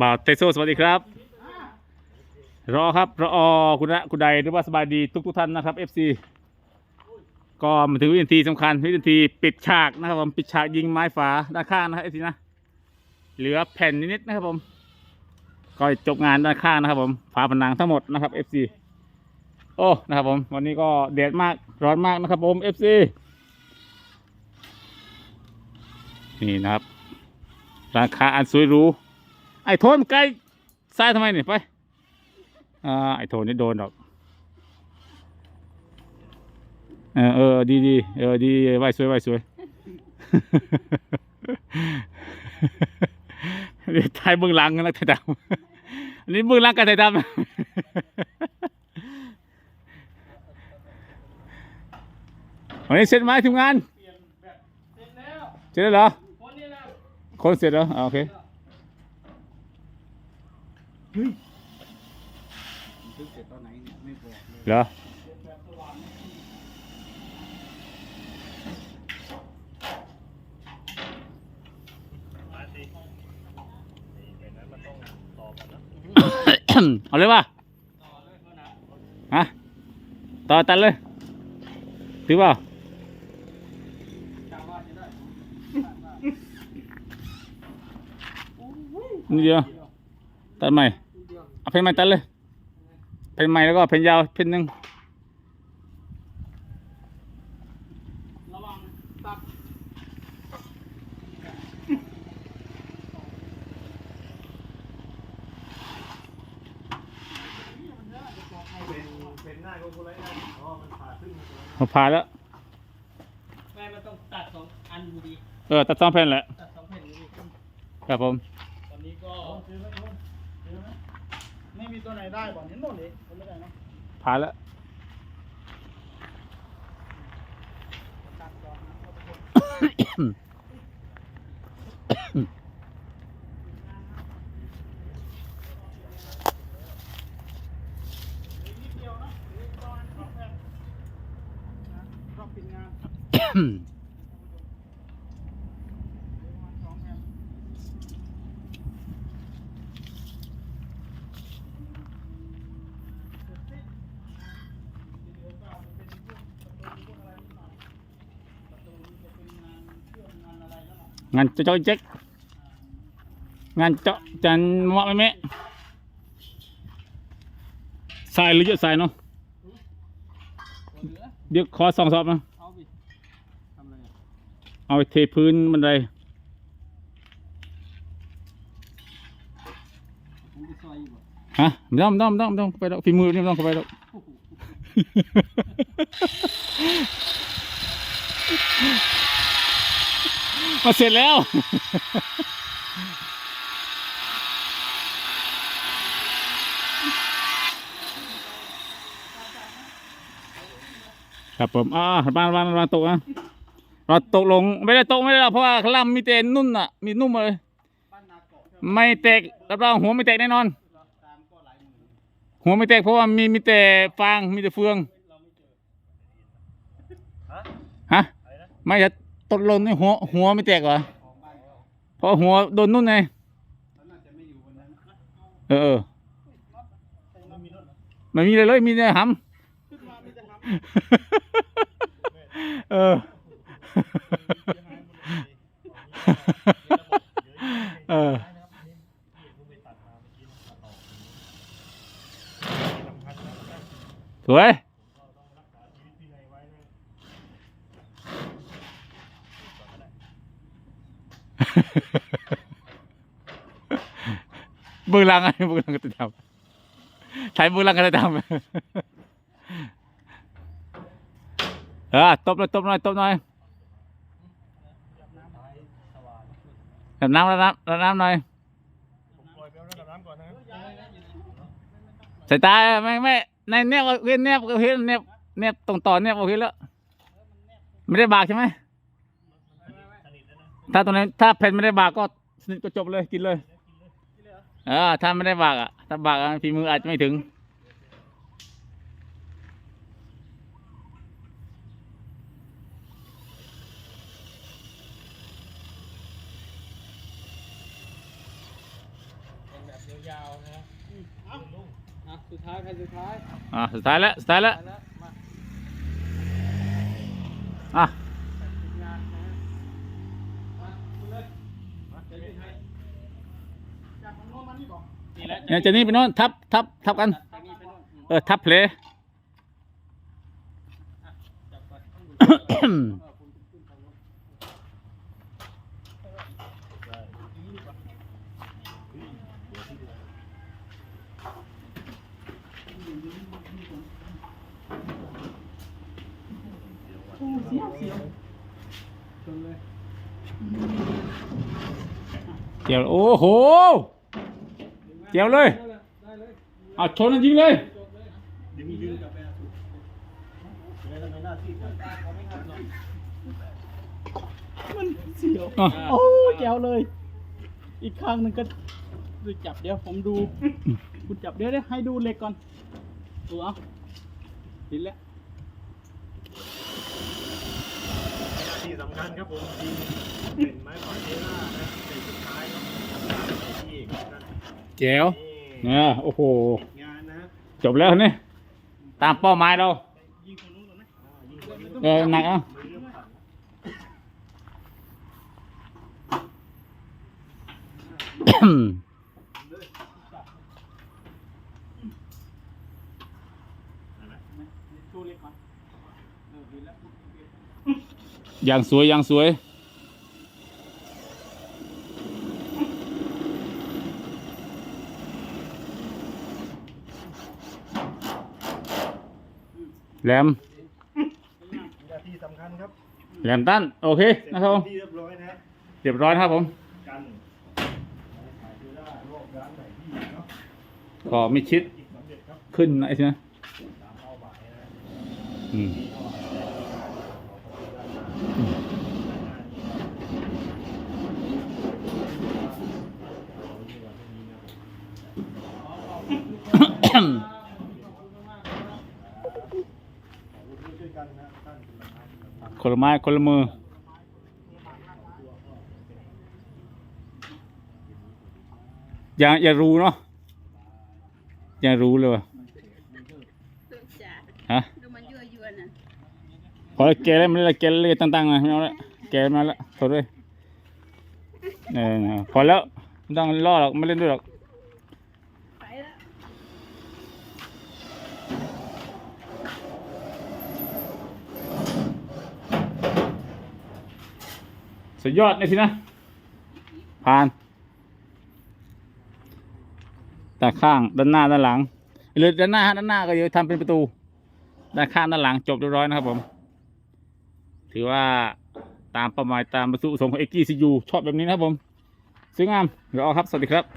บ่าวเตโซสวัสดีครับ รอครับรออคุณนะคุณใดหรือว่าสบายดีทุกทุกท่านนะครับ FC ก็มาถึงวินาทีสำคัญวินาทีปิดฉากนะครับผมปิดฉากยิงไม้ฝาด้านข้างนะครับ FC นะเหลือแผ่นนิดๆนะครับผมก็จบงานด้านข้างนะครับ ผมฝาผนังทั้งหมดนะครับ FC โอ้นะครับผมวันนี้ก็แดดมากร้อนมากนะครับผม FC นี่นะครับราคาอันสวยรู้ ไอ้โทนใกล้ซ้ายทำไมเนี่ยไปอ่าไอ้โทนนี่โดนดอกเออเออดีดีเออดีไหวสวยไหวสวยนี่ถ่ายเบื้องหลังนะถ่ายทำอันนี้เบื้องหลังการถ่ายทำวันนี้เสร็จไหมทีมงานเสร็จแล้วเสร็จแล้วเหรอคนนี้นะคนเสร็จแล้วอ่าโอเค ทึกเสร็จตอนไหนเนี่ยไม่บอกเลยเหรอแบบสว่างนี่เอาเลยป่ะต่อเลยเขานะฮะต่อตันเลยถือเปล่าจำว่าจะได้นี่เดียวตัดใหม่ เอาเพนใหม่ตัดเลย เพนใหม่แล้วก็เพนยาวเพนหนึ่งระวังตัดเป็นเป็นหน้าคนคนไรนะอ๋อมันผ่าขึ้นมาแล้วมาผ่าแล้วแม่มันต้องตัดสองอันอยู่ดี เออ ตัดสองแผ่นแหละ ตัดสองแผ่นอยู่ดีครับผม ตอนนี้ก็ ซื้อไหมคุณซื้อไหมไม่มี ตัวไหนได้บอกเห็นหมดเลยไม่ได้เนาะผ่าแล้วตัดก่อนนะเอาไปคนนิดเดียวนะหรือประมาณสองแผ่นนะรอบปิดงานประมาณสองแผ่น งานเจาะเจ๊กงานเจาะจันเหมาะไหมแม่ทรายหรือเยอะทรายเนาะเดี๋ยวขอสองสอบนะเอาไปเทพื้นบันไดฮะไม่ต้องไม่ต้องไม่ต้องไม่ต้องไปแล้วฝีมือนี่ไม่ต้องเข้าไปแล้วโอ้โห มาเสร็จแล้ว ครับผมอ่าบ้านบ้านบ้านตกนะเราตกลงไม่ได้ตกไม่ได้หรอกเพราะว่าข้างล่างมีแต่นุ่นอะ มีนุ่มเลย ไม่แตกรับรองหัวไม่แตกแน่นอน หัวไม่แตกเพราะว่ามีมีแต่ฟางมีแต่เฟืองเราไม่เจอฮะไม่จะ ตกลงนี่หัวหัวไม่แตกเหรอของบ้านเพราะหัวโดนนู่นไงเออเออไม่มีเหรอไม่มีเลยเลยมีแต่ห้ำำ เออ เออ สวย เบื้องหลังไงเบื้องหลังก็จะทำถ่ายเบื้องหลังก็จะทำเออตบหน่อยตบหน่อยตบหน่อยแบบน้ำแล้วน้ำแล้วน้ำหน่อยผมปล่อยไปเอาระดับน้ำก่อนนะสายตาไม่ไม่ในเนียบโอเคเนียบโอเคเนียบเนียบตรงต่อเนียบโอเคแล้วไม่ได้บากใช่ไหม ถ้าตรงนี้นถ้าแผ่นไม่ได้บากก็สนิทก็จบเลยกินเลยเออถ้าไม่ได้บากอะถ้าบากอะฝีมืออาจจะไม่ถึง ยาวๆนะอืมเอาอะสุดท้ายแผ่นสุดท้าย อะสุดท้ายแล้วสุดท้ายแล้ว ไปแล้วมา อะ ทีมงานนะฮะมาคุณเลยมาเดี๋ยวพี่ให้ จากของโน้นมานี่บอก นี่แหละ เนี่ยจะนี่ไปโน่นทับทับทับกัน เออทับเพลเดี๋ยวโอ้โห เจียวเลยได้เลยเอาชนแล้วยิงเลยจบเลยดึงดึงกลับไปนะถูกแล้วทำไมหน้าที่กันตาเขาไม่ทันหรอกมันเสียวอะโอ้แจ๋วเลย อีกข้างหนึ่งก็ดูจับเดี๋ยวผมดูคุณจับเดี๋ยวเดี๋ยวให้ดูเหล็กก่อนดูเอาดินแล้วที่สำคัญครับผมทีมเป็นไม้ขวาเทล่านะเป็นสุดท้ายครับที่นั่ นเจียวนี่เนี่ยโอ้โหงานนะจบแล้วนี่ตามเป้าหมายเรายิงคนนู้นก่อนไหมอ่ายิ่งกว่านี้เออหนักอะมือเริ่มสั่นดูเหล็กก่อนเออดินแล้วอย่างสวยอย่างสวย แหลมวินาทีสำคัญครับแหลมตั้นโอเคเสร็จนะครับผมที่เรียบร้อยนะฮะเรียบร้อยนะครับผม กันไม้ขวาเทล่ารอบร้านไหนที่เนาะก็ไม่ชิดอีกสำเร็จครับขึ้นนะไอ้ใช่ไหมตามเป้าหมายนะอืม ช่วยกันนะท่านเป็นประธาน ครับคนละไม้คนละมือ อย่าอย่ารู้เนาะอย่ารู้เลยว่ะตุ๊กจ๋าฮะดูมันยั่วยวนน่ะพอแล้วแกแล้วมันเลยแกเลยตั้งๆมาไม่เอาละแกมาละโทษด้วยเออนะพอแล้วไม่ต้องล่อหรอกไม่เล่นด้วยหรอก ไปแล้ว สุดยอดเลยสินะ ผ่าน แต่ข้างด้านหน้าด้านหลังหรือด้านหน้าด้านหน้าก็เดี๋ยวทำเป็นประตู ด้านข้างด้านหลังจบเรียบร้อยนะครับผม ถือว่าตามเป้าหมายตามประสูสงของเอ็กซ์ซียูชอบแบบนี้นะครับผมสวยงามเดี๋ยวเอาครับ สวัสดีครับ